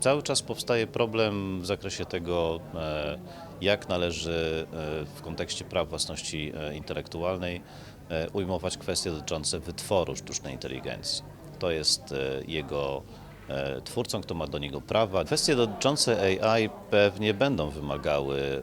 Cały czas powstaje problem w zakresie tego, e, jak należy e, w kontekście praw własności e, intelektualnej ujmować kwestie dotyczące wytworu sztucznej inteligencji. To jest jego twórcą, kto ma do niego prawa. Kwestie dotyczące AI pewnie będą wymagały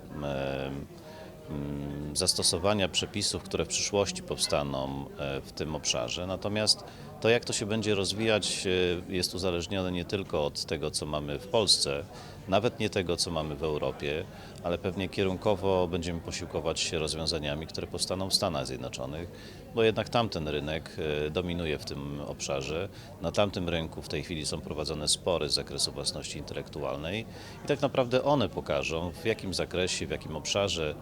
zastosowania przepisów, które w przyszłości powstaną e, w tym obszarze. Natomiast to, jak to się będzie rozwijać, e, jest uzależnione nie tylko od tego, co mamy w Polsce, nawet nie tego, co mamy w Europie, ale pewnie kierunkowo będziemy posiłkować się rozwiązaniami, które powstaną w Stanach Zjednoczonych, bo jednak tamten rynek e, dominuje w tym obszarze. Na tamtym rynku w tej chwili są prowadzone spory z zakresu własności intelektualnej i tak naprawdę one pokażą, w jakim zakresie, w jakim obszarze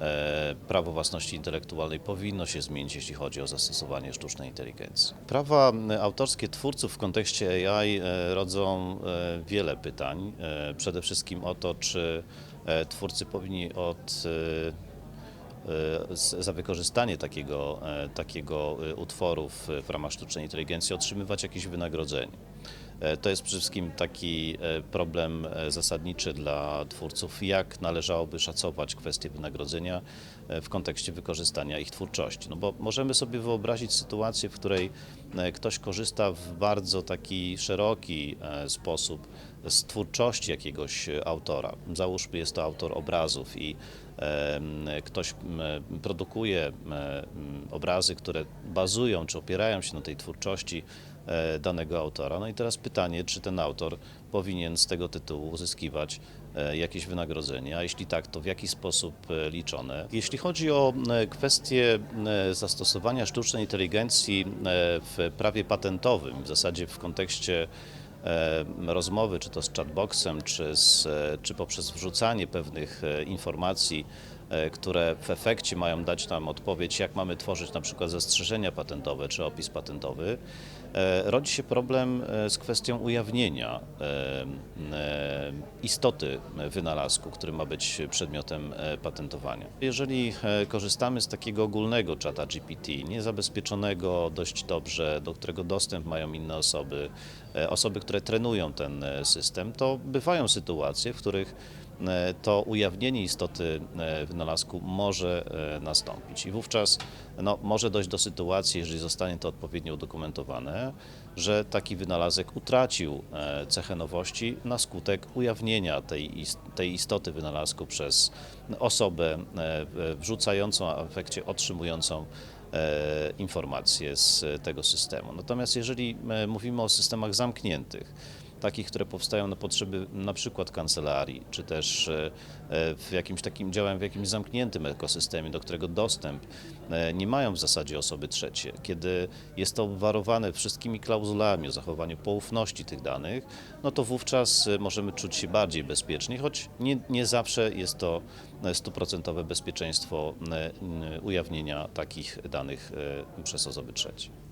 e, prawo własności intelektualnej powinno się zmienić, jeśli chodzi o zastosowanie sztucznej inteligencji. Prawa m, autorskie twórców w kontekście AI e, rodzą e, wiele pytań. E, Przede wszystkim o to, czy e, twórcy powinni od e, z- za wykorzystanie takiego, e, takiego e, utworu w, ramach sztucznej inteligencji otrzymywać jakieś wynagrodzenie. E, To jest przede wszystkim taki e, problem e, zasadniczy dla twórców, jak należałoby szacować kwestię wynagrodzenia e, w kontekście wykorzystania ich twórczości. No bo możemy sobie wyobrazić sytuację, w której e, ktoś korzysta w bardzo taki szeroki e, sposób z twórczości jakiegoś e, autora. Załóżmy, jest to autor obrazów i ktoś produkuje obrazy, które bazują czy opierają się na tej twórczości e, danego autora. No i teraz pytanie, czy ten autor powinien z tego tytułu uzyskiwać e, jakieś wynagrodzenie, a jeśli tak, to w jaki sposób liczone. Jeśli chodzi o kwestię zastosowania sztucznej inteligencji w prawie patentowym, w zasadzie w kontekście rozmowy, czy to z chatboxem, czy, z, e, czy poprzez wrzucanie pewnych e, informacji, które w efekcie mają dać nam odpowiedź, jak mamy tworzyć na przykład zastrzeżenia patentowe czy opis patentowy, e, rodzi się problem e, z kwestią ujawnienia e, e, istoty wynalazku, który ma być przedmiotem e, patentowania. Jeżeli e, korzystamy z takiego ogólnego czata GPT, niezabezpieczonego dość dobrze, do którego dostęp mają inne osoby, e, osoby, które trenują ten e, system, to bywają sytuacje, w których e, to ujawnienie istoty e, wynalazku może e, nastąpić. I wówczas no, może dojść do sytuacji, jeżeli zostanie to odpowiednio udokumentowane, że taki wynalazek utracił e, cechę nowości na skutek ujawnienia tej, tej istoty wynalazku przez osobę e, wrzucającą, a w efekcie otrzymującą e, informacje z tego systemu. Natomiast jeżeli e, mówimy o systemach zamkniętych, takich, które powstają na potrzeby na przykład kancelarii, czy też e, e, w jakimś takim działem w jakimś zamkniętym ekosystemie, do którego dostęp e, nie mają w zasadzie osoby trzecie, kiedy jest to obwarowane wszystkimi klauzulami o zachowaniu poufności tych danych, no to wówczas możemy czuć się bardziej bezpiecznie, choć nie, nie zawsze jest to stuprocentowe bezpieczeństwo ujawnienia takich danych przez osoby trzecie.